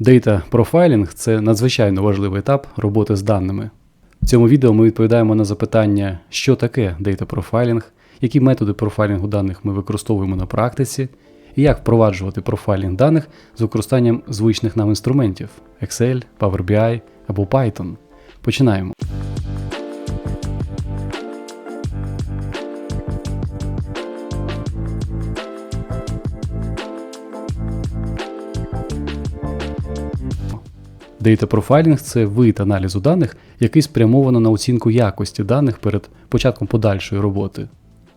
Data Profiling – це надзвичайно важливий етап роботи з даними. В цьому відео ми відповідаємо на запитання, що таке Data Profiling, які методи профайлінгу даних ми використовуємо на практиці, і як впроваджувати профайлінг даних з використанням звичних нам інструментів Excel, Power BI або Python. Починаємо. Data Profiling – це вид аналізу даних, який спрямовано на оцінку якості даних перед початком подальшої роботи.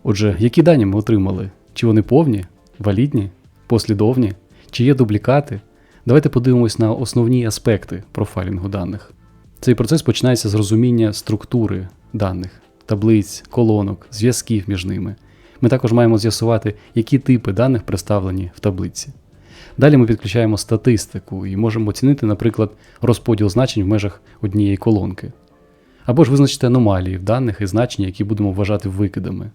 Отже, які дані ми отримали? Чи вони повні, валідні, послідовні, чи є дублікати? Давайте подивимось на основні аспекти профайлінгу даних. Цей процес починається з розуміння структури даних, таблиць, колонок, зв'язків між ними. Ми також маємо з'ясувати, які типи даних представлені в таблиці. Далі ми підключаємо статистику і можемо оцінити, наприклад, розподіл значень в межах однієї колонки. Або ж визначити аномалії в даних і значення, які будемо вважати викидами.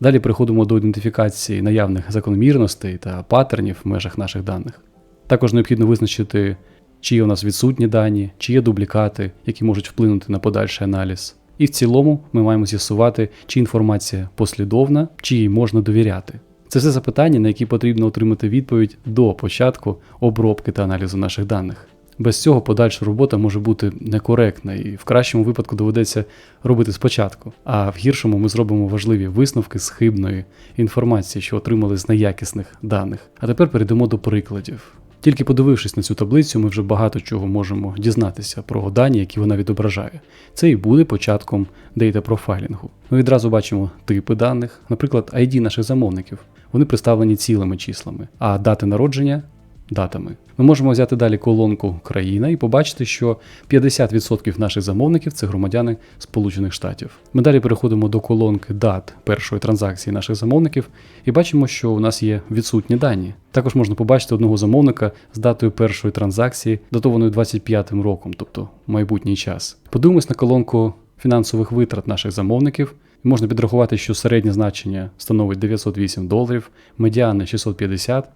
Далі переходимо до ідентифікації наявних закономірностей та паттернів в межах наших даних. Також необхідно визначити, чи є у нас відсутні дані, чи є дублікати, які можуть вплинути на подальший аналіз. І в цілому ми маємо з'ясувати, чи інформація послідовна, чи їй можна довіряти. Це все запитання, на які потрібно отримати відповідь до початку обробки та аналізу наших даних. Без цього подальша робота може бути некоректна і в кращому випадку доведеться робити спочатку, а в гіршому ми зробимо важливі висновки з хибної інформації, що отримали з неякісних даних. А тепер перейдемо до прикладів. Тільки подивившись на цю таблицю, ми вже багато чого можемо дізнатися про дані, які вона відображає. Це і буде початком дейта профайлінгу. Ми відразу бачимо типи даних, наприклад, ID наших замовників. Вони представлені цілими числами, а дати народження датами. Ми можемо взяти далі колонку країна і побачити, що 50% наших замовників це громадяни Сполучених Штатів. Ми далі переходимо до колонки дат першої транзакції наших замовників і бачимо, що у нас є відсутні дані. Також можна побачити одного замовника з датою першої транзакції, датованою 25 роком, тобто майбутній час. Подивимось на колонку фінансових витрат наших замовників. Можна підрахувати, що середнє значення становить 908 доларів, медіани 650,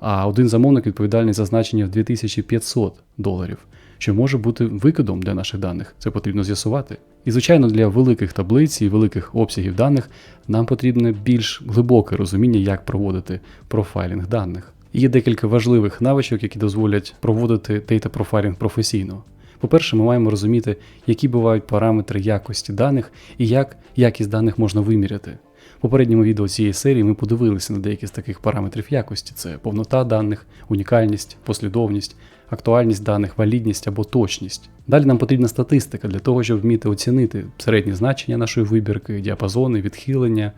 а один замовник відповідальний за значення в 2500 доларів, що може бути викидом для наших даних. Це потрібно з'ясувати. І, звичайно, для великих таблиць і великих обсягів даних нам потрібне більш глибоке розуміння, як проводити профайлінг даних. Є декілька важливих навичок, які дозволять проводити дейта профайлінг професійно. По-перше, ми маємо розуміти, які бувають параметри якості даних і як якість даних можна виміряти. В попередньому відео цієї серії ми подивилися на деякі з таких параметрів якості: це повнота даних, унікальність, послідовність, актуальність даних, валідність або точність. Далі нам потрібна статистика для того, щоб вміти оцінити середні значення нашої вибірки, діапазони, відхилення.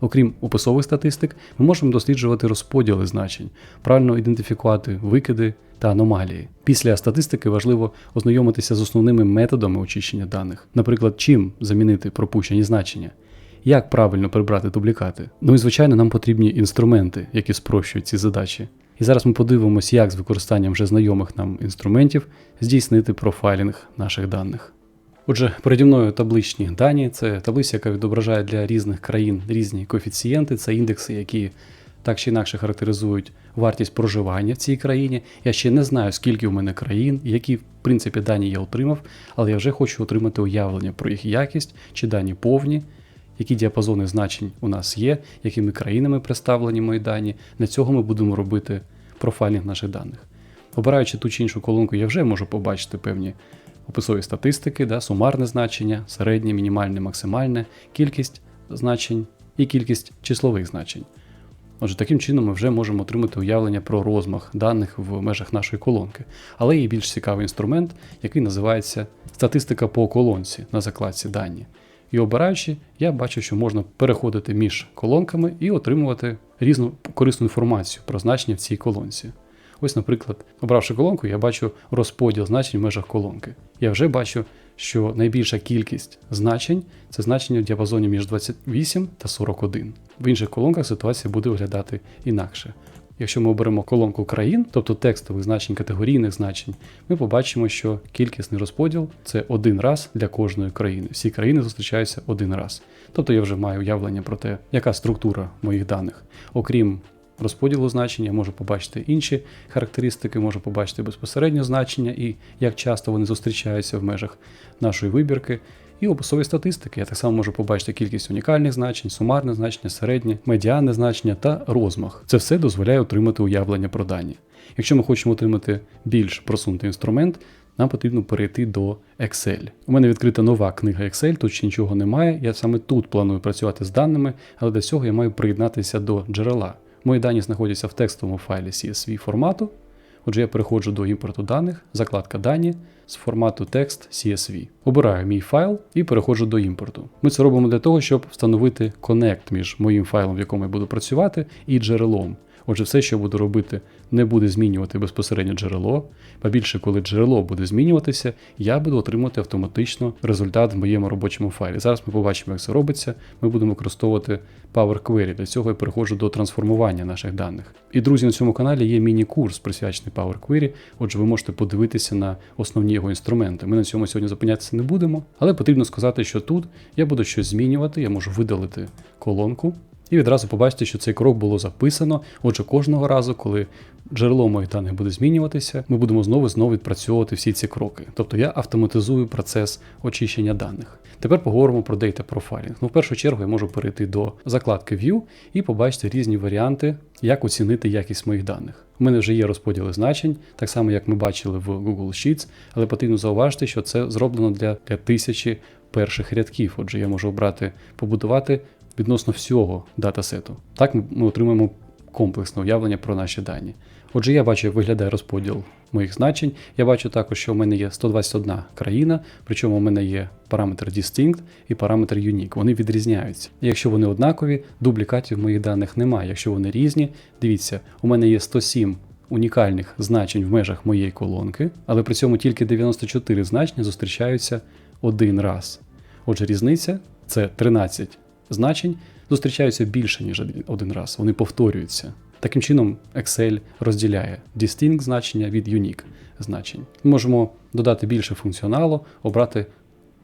Окрім описових статистик, ми можемо досліджувати розподіли значень, правильно ідентифікувати викиди та аномалії. Після статистики важливо ознайомитися з основними методами очищення даних, наприклад, чим замінити пропущені значення, як правильно прибрати дублікати. Ну і звичайно, нам потрібні інструменти, які спрощують ці задачі. І зараз ми подивимось, як з використанням вже знайомих нам інструментів здійснити профайлінг наших даних. Отже, переді мною табличні дані, це таблиця, яка відображає для різних країн різні коефіцієнти, це індекси, які так чи інакше характеризують вартість проживання в цій країні. Я ще не знаю, скільки в мене країн, які в принципі дані я отримав, але я вже хочу отримати уявлення про їх якість, чи дані повні, які діапазони значень у нас є, якими країнами представлені мої дані. На цього ми будемо робити профайлінг наших даних. Обираючи ту чи іншу колонку, я вже можу побачити певні описові статистики, да, сумарне значення, середнє, мінімальне, максимальне, кількість значень і кількість числових значень. Отже, таким чином ми вже можемо отримати уявлення про розмах даних в межах нашої колонки. Але є більш цікавий інструмент, який називається статистика по колонці на закладці дані. І обираючи, я бачу, що можна переходити між колонками і отримувати різну корисну інформацію про значення в цій колонці. Ось, наприклад, обравши колонку, я бачу розподіл значень в межах колонки. Я вже бачу, що найбільша кількість значень це значення в діапазоні між 28 та 41. В інших колонках ситуація буде виглядати інакше. Якщо ми оберемо колонку країн, тобто текстових значень, категорійних значень, ми побачимо, що кількісний розподіл це один раз для кожної країни. Всі країни зустрічаються один раз. Тобто я вже маю уявлення про те, яка структура моїх даних. Окрім розподілу значень, я можу побачити інші характеристики, можу побачити безпосередньо значення і як часто вони зустрічаються в межах нашої вибірки. І описові статистики. Я так само можу побачити кількість унікальних значень, сумарне значення, середнє, медіанне значення та розмах. Це все дозволяє отримати уявлення про дані. Якщо ми хочемо отримати більш просунутий інструмент, нам потрібно перейти до Excel. У мене відкрита нова книга Excel, тут ще нічого немає. Я саме тут планую працювати з даними, але для цього я маю приєднатися до джерела. Мої дані знаходяться в текстовому файлі CSV формату. Отже, я переходжу до імпорту даних, закладка дані з формату текст CSV. Обираю мій файл і переходжу до імпорту. Ми це робимо для того, щоб встановити коннект між моїм файлом, в якому я буду працювати, і джерелом. Отже, все, що я буду робити, не буде змінювати безпосередньо джерело. Ба більше, коли джерело буде змінюватися, я буду отримувати автоматично результат в моєму робочому файлі. Зараз ми побачимо, як це робиться. Ми будемо використовувати Power Query. Для цього я переходжу до трансформування наших даних. І друзі, на цьому каналі є міні-курс присвячений Power Query. Отже, ви можете подивитися на основні його інструменти. Ми на цьому сьогодні зупинятися не будемо, але потрібно сказати, що тут я буду щось змінювати, я можу видалити колонку. І відразу побачите, що цей крок було записано. Отже, кожного разу, коли джерело моїх даних буде змінюватися, ми будемо знову знову відпрацьовувати всі ці кроки. Тобто я автоматизую процес очищення даних. Тепер поговоримо про Data Profiling. Ну, в першу чергу я можу перейти до закладки View і побачити різні варіанти, як оцінити якість моїх даних. У мене вже є розподіли значень, так само як ми бачили в Google Sheets, але потрібно зауважити, що це зроблено для, для тисячі перших рядків. Отже, я можу обрати побудувати відносно всього датасету. Так ми отримаємо комплексне уявлення про наші дані. Отже, я бачу, як виглядає розподіл моїх значень. Я бачу також, що у мене є 121 країна, причому у мене є параметр Distinct і параметр Unique. Вони відрізняються. Якщо вони однакові, дублікатів моїх даних немає. Якщо вони різні, дивіться, у мене є 107 унікальних значень в межах моєї колонки, але при цьому тільки 94 значення зустрічаються один раз. Отже, різниця це 13 значень зустрічаються більше, ніж один раз. Вони повторюються. Таким чином, Excel розділяє distinct значення від unique значень. Ми можемо додати більше функціоналу, обрати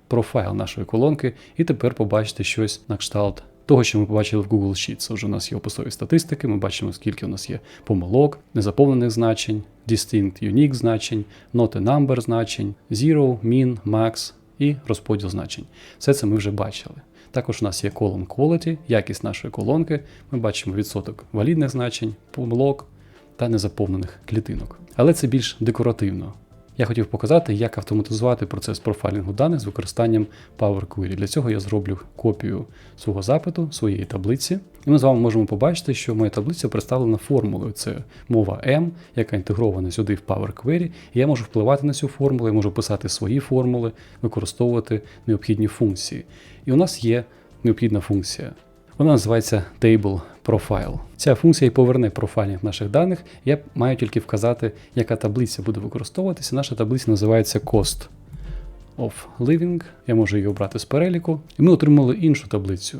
профайл нашої колонки і тепер побачити щось на кшталт того, що ми побачили в Google Sheets. Отже, у нас є описові статистики, ми бачимо, скільки у нас є помилок, незаповнених значень, distinct unique значень, not a number значень, zero, min, max і розподіл значень. Все це ми вже бачили. Також у нас є column quality, якість нашої колонки. Ми бачимо відсоток валідних значень, помилок та незаповнених клітинок. Але це більш декоративно. Я хотів показати, як автоматизувати процес профайлінгу даних з використанням Power Query. Для цього я зроблю копію свого запиту, своєї таблиці. І ми з вами можемо побачити, що моя таблиця представлена формулою. Це мова M, яка інтегрована сюди в Power Query. І я можу впливати на цю формулу, я можу писати свої формули, використовувати необхідні функції. І у нас є необхідна функція. Вона називається Table Profile. Ця функція і поверне профайлінг наших даних. Я маю тільки вказати, яка таблиця буде використовуватися. Наша таблиця називається Cost of Living. Я можу її обрати з переліку. І ми отримали іншу таблицю,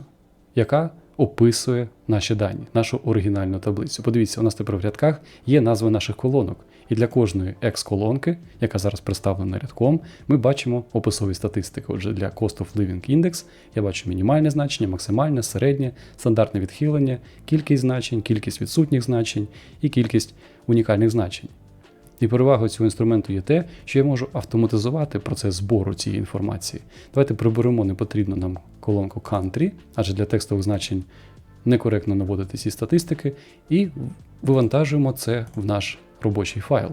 яка описує наші дані, нашу оригінальну таблицю. Подивіться, у нас тепер в рядках є назви наших колонок. І для кожної екс-колонки, яка зараз представлена рядком, ми бачимо описові статистики. Отже, для Cost of Living Index я бачу мінімальне значення, максимальне, середнє, стандартне відхилення, кількість значень, кількість відсутніх значень і кількість унікальних значень. І перевагою цього інструменту є те, що я можу автоматизувати процес збору цієї інформації. Давайте приберемо непотрібну нам колонку Country, адже для текстових значень некоректно наводити ці статистики, і вивантажуємо це в наш робочий файл.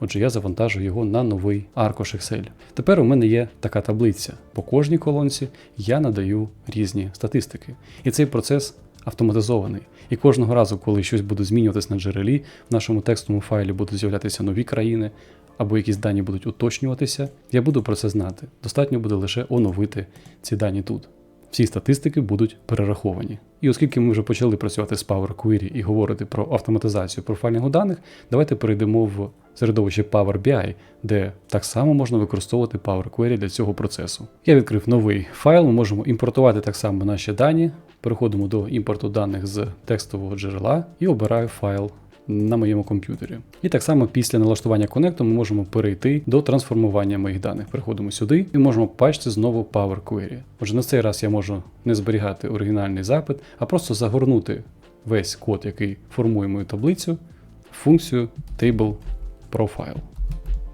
Отже, я завантажу його на новий аркуш Excel. Тепер у мене є така таблиця. По кожній колонці я надаю різні статистики. І цей процес автоматизований. І кожного разу, коли щось буде змінюватись на джерелі, в нашому текстовому файлі будуть з'являтися нові країни, або якісь дані будуть уточнюватися, я буду про це знати. Достатньо буде лише оновити ці дані тут. Всі статистики будуть перераховані. І оскільки ми вже почали працювати з Power Query і говорити про автоматизацію профайлінгу даних, давайте перейдемо в середовище Power BI, де так само можна використовувати Power Query для цього процесу. Я відкрив новий файл, ми можемо імпортувати так само наші дані. Переходимо до імпорту даних з текстового джерела і обираю файл на моєму комп'ютері. І так само після налаштування конекту ми можемо перейти до трансформування моїх даних. Переходимо сюди і можемо побачити знову Power Query. Отже, на цей раз я можу не зберігати оригінальний запит, а просто загорнути весь код, який формує мою таблицю, в функцію Table Profile.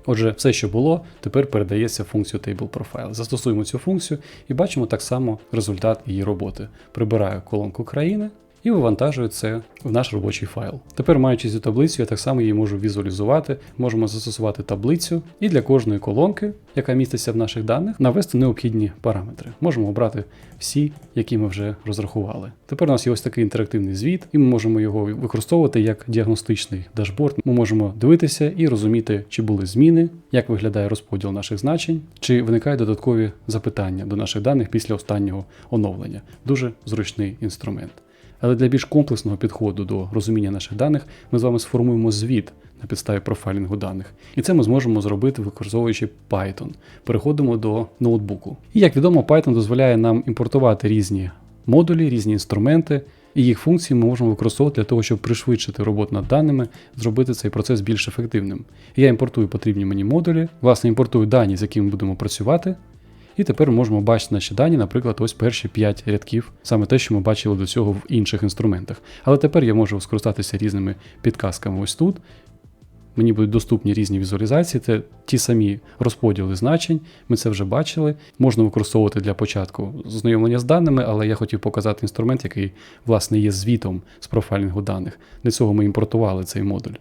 Отже, все, що було, тепер передається в функцію Table Profile. Застосуємо цю функцію і бачимо так само результат її роботи. Прибираю колонку країни і вивантажую це в наш робочий файл. Тепер, маючи цю таблицю, я так само її можу візуалізувати. Можемо застосувати таблицю і для кожної колонки, яка міститься в наших даних, навести необхідні параметри. Можемо обрати всі, які ми вже розрахували. Тепер у нас є ось такий інтерактивний звіт, і ми можемо його використовувати як діагностичний дашборд. Ми можемо дивитися і розуміти, чи були зміни, як виглядає розподіл наших значень, чи виникають додаткові запитання до наших даних після останнього оновлення. Дуже зручний інструмент. Але для більш комплексного підходу до розуміння наших даних ми з вами сформуємо звіт на підставі профайлінгу даних. І це ми зможемо зробити, використовуючи Python. Переходимо до ноутбуку. І як відомо, Python дозволяє нам імпортувати різні модулі, різні інструменти, і їх функції ми можемо використовувати для того, щоб пришвидшити роботу над даними, зробити цей процес більш ефективним. Я імпортую потрібні мені модулі, власне, імпортую дані, з якими будемо працювати. І тепер ми можемо бачити наші дані, наприклад, ось перші 5 рядків, саме те, що ми бачили до цього в інших інструментах. Але тепер я можу скористатися різними підказками ось тут. Мені будуть доступні різні візуалізації, це ті самі розподіли значень, ми це вже бачили. Можна використовувати для початку знайомлення з даними, але я хотів показати інструмент, який, власне, є звітом з профайлінгу даних. Для цього ми імпортували цей модуль.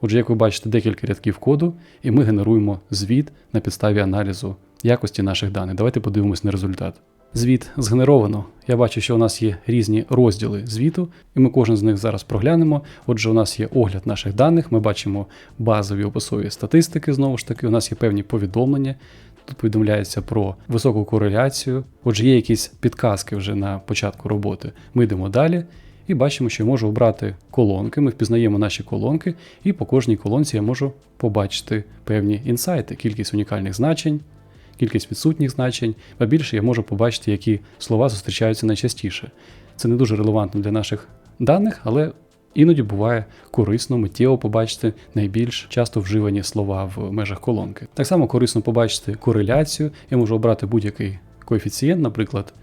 Отже, як ви бачите, декілька рядків коду, і ми генеруємо звіт на підставі аналізу якості наших даних. Давайте подивимось на результат. Звіт згенеровано. Я бачу, що у нас є різні розділи звіту, і ми кожен з них зараз проглянемо. Отже, у нас є огляд наших даних, ми бачимо базові описові статистики, знову ж таки, у нас є певні повідомлення. Тут повідомляється про високу кореляцію. Отже, є якісь підказки вже на початку роботи. Ми йдемо далі і бачимо, що я можу обрати колонки. Ми впізнаємо наші колонки, і по кожній колонці я можу побачити певні інсайти, кількість унікальних значень кількість відсутніх значень, а більше я можу побачити, які слова зустрічаються найчастіше. Це не дуже релевантно для наших даних, але іноді буває корисно миттєво побачити найбільш часто вживані слова в межах колонки. Так само корисно побачити кореляцію. Я можу обрати будь-який коефіцієнт, наприклад.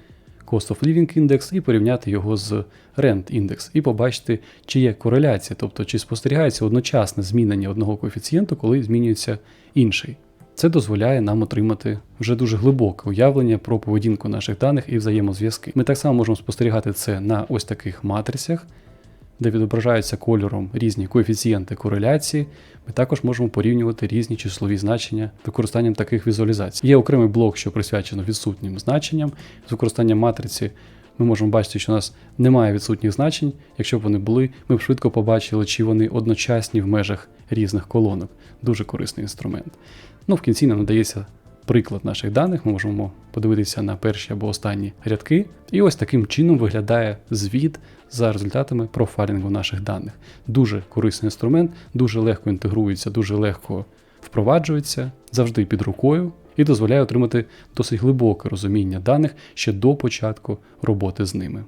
Cost of Living Index і порівняти його з Rent Index, і побачити, чи є кореляція, тобто чи спостерігається одночасне змінення одного коефіцієнту, коли змінюється інший. Це дозволяє нам отримати вже дуже глибоке уявлення про поведінку наших даних і взаємозв'язки. Ми так само можемо спостерігати це на ось таких матрицях, де відображаються кольором різні коефіцієнти кореляції. Ми також можемо порівнювати різні числові значення використанням таких візуалізацій. Є окремий блок, що присвячено відсутнім значенням. З використанням матриці ми можемо бачити, що у нас немає відсутніх значень. Якщо б вони були, ми б швидко побачили, чи вони одночасні в межах різних колонок. Дуже корисний інструмент. Ну, в кінці нам надається приклад наших даних. Ми можемо подивитися на перші або останні рядки. І ось таким чином виглядає звіт за результатами профайлінгу наших даних. Дуже корисний інструмент, дуже легко інтегрується, дуже легко впроваджується, завжди під рукою. І дозволяє отримати досить глибоке розуміння даних ще до початку роботи з ними.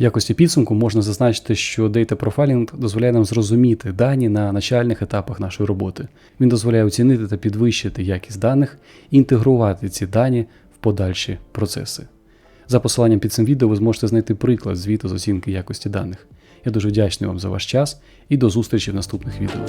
В якості підсумку можна зазначити, що Data Profiling дозволяє нам зрозуміти дані на начальних етапах нашої роботи. Він дозволяє оцінити та підвищити якість даних інтегрувати ці дані в подальші процеси. За посиланням під цим відео ви зможете знайти приклад звіту з оцінки якості даних. Я дуже вдячний вам за ваш час і до зустрічі в наступних відео.